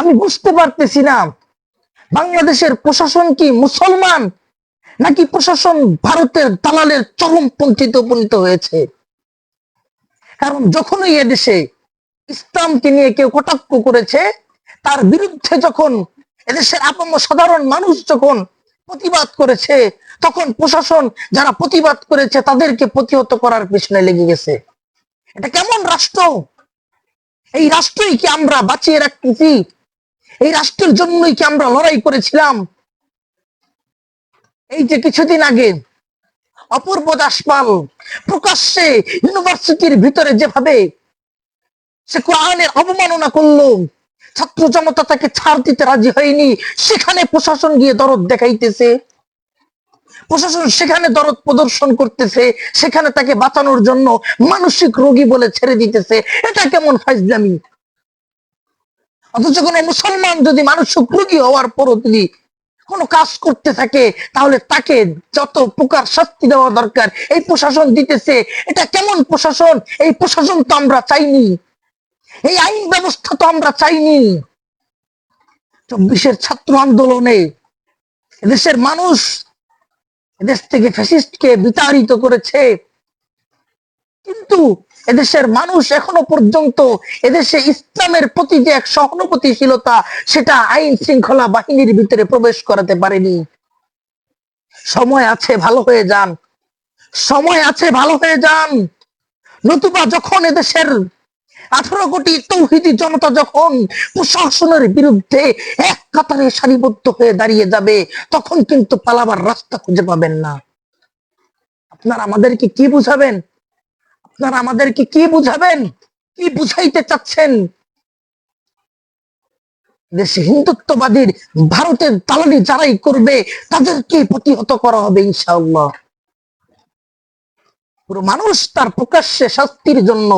আমি বুঝতে পারতেছি না। বাংলাদেশের প্রশাসন কি মুসলমান? নাকি প্রশাসন ভারতের দালালের চরম পন্থিত উপনীত হয়েছে? কারণ যখনই এদেশে ইসলামকে নিয়ে কেউ কটাক্ষ করেছে, তার বিরুদ্ধে যখন এদেশের আপম সাধারণ মানুষ যখন প্রতিবাদ করেছে, তখন প্রশাসন যারা প্রতিবাদ করেছে, তাদেরকে প্রতিহত করার পিছনে লেগে গেছে। এটা কেমন রাষ্ট্র? এই রাষ্ট্রই কি আমরা বাঁচিয়ে রাখতেছি? এই রাষ্ট্রের জন্যই কি আমরা লড়াই করেছিলাম? এই যে কিছুদিন আগে অপূর্ব দাসপাল প্রকাশ্যে ইউনিভার্সিটির ভিতরে যেভাবে সে কোরআনের অবমাননা করল, ছাত্র জনতা তাকে ছাড় দিতে রাজি হয়নি, সেখানে প্রশাসন গিয়ে দরদ দেখাইতেছে। প্রশাসন সেখানে দরদ প্রদর্শন করতেছে, সেখানে তাকে বাঁচানোর জন্য মানসিক রোগী বলে ছেড়ে দিতেছে। এটা কেমন ফাইজলামি অথচ কোন মুসলমান যদি মানসিক রোগী হওয়ার পরও যদি কোনো কাজ করতে থাকে, তাহলে তাকে যত প্রকার শাস্তি দেওয়া দরকার, এই প্রশাসন দিতেছে। এটা কেমন প্রশাসন? এই প্রশাসন তো আমরা চাইনি। এই আইন ব্যবস্থা তো আমরা চাইনি। চব্বিশের ছাত্র আন্দোলনে দেশের মানুষ দেশ থেকে ফ্যাসিস্টকে বিতাড়িত করেছে। কিন্তু এদেশের মানুষ এখনও পর্যন্ত এদেশে ইসলামের প্রতি যে এক সহানুভূতিশীলতা, সেটা আইন শৃঙ্খলা বাহিনীর ভিতরে প্রবেশ করাতে পারেনি। সময় আছে, ভালো হয়ে যান। সময় আছে, ভালো হয়ে যান। নতুবা যখন এদেশের আঠারো কোটি তৌহিদি জনতা যখন প্রশাসনের বিরুদ্ধে এক কাতারে সারিবদ্ধ হয়ে দাঁড়িয়ে যাবে, তখন কিন্তু পালাবার রাস্তা খুঁজে পাবেন না। আপনারা আমাদেরকে কি বুঝাবেন? আপনারা আমাদেরকে কি বুঝাবেন? কি বুঝাইতে চাচ্ছেন? দেশে হিন্দুত্ববাদীর ভারতের দালালি যারাই করবে, তাদেরকে প্রতিহত করা হবে ইনশাআল্লাহ। পুরো মানুষ তার প্রকাশ্যে শাস্তির জন্য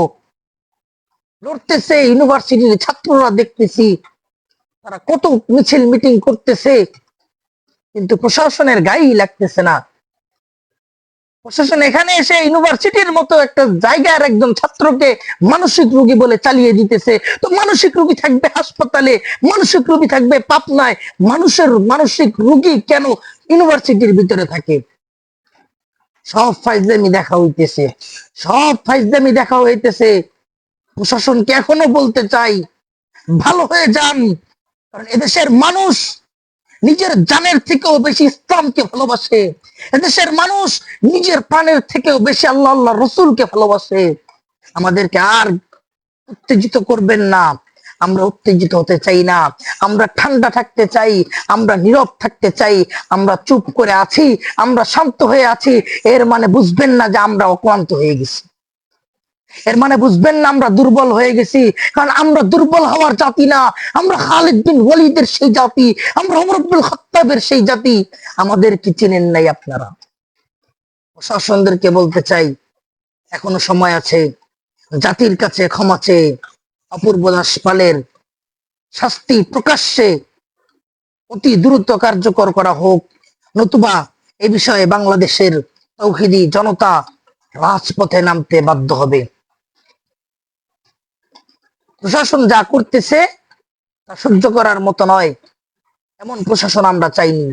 লড়তেছে, ইউনিভার্সিটির ছাত্ররা দেখতেছি, তারা কত মিছিল মিটিং করতেছে, কিন্তু প্রশাসনের গায়েই লাগতেছে না। প্রশাসন এখানে এসে ইউনিভার্সিটির মতো একটা জায়গার একজন ছাত্রকে মানসিক রোগী বলে চালিয়ে দিতেছে। তো মানসিক রোগী থাকবে হাসপাতালে, মানসিক রোগী থাকবে পাপনায় মানুষের মানসিক রোগী কেন ইউনিভার্সিটির ভিতরে থাকে? সব ফাইজদামি দেখা হইতেছে। সব ফাইজদামি দেখা হইতেছে। প্রশাসনকে এখনও বলতে চাই, ভালো হয়ে যান। কারণ এদেশের মানুষ নিজের জানের থেকেও বেশি ইসলামকে ভালোবাসে। এদেশের মানুষ নিজের প্রাণের থেকেও বেশি আল্লাহ আল্লাহ রসুলকে ভালোবাসে। আমাদেরকে আর উত্তেজিত করবেন না। আমরা উত্তেজিত হতে চাই না। আমরা ঠান্ডা থাকতে চাই। আমরা নীরব থাকতে চাই। আমরা চুপ করে আছি। আমরা শান্ত হয়ে আছি। এর মানে বুঝবেন না যে আমরা অক্লান্ত হয়ে গেছি। এর মানে বুঝবেন না, আমরা দুর্বল হয়ে গেছি। কারণ আমরা দুর্বল হওয়ার জাতি না। আমরা খালিদ বিন ওয়ালিদের সেই জাতি, আমরা আব্দুল খত্তাবের সেই জাতি। আমাদের কি চেনেন নাই আপনারা? প্রশাসনদেরকে বলতে চাই, এখনও সময় আছে, জাতির কাছে ক্ষমা চেয়ে, অপূর্ব দাস পালের শাস্তি প্রকাশ্যে অতি দ্রুত কার্যকর করা হোক। নতুবা এ বিষয়ে বাংলাদেশের তৌহিদি জনতা রাজপথে নামতে বাধ্য হবে। প্রশাসন যা করতেছে তা সহ্য করার মতো নয়। এমন প্রশাসন আমরা চাইনি।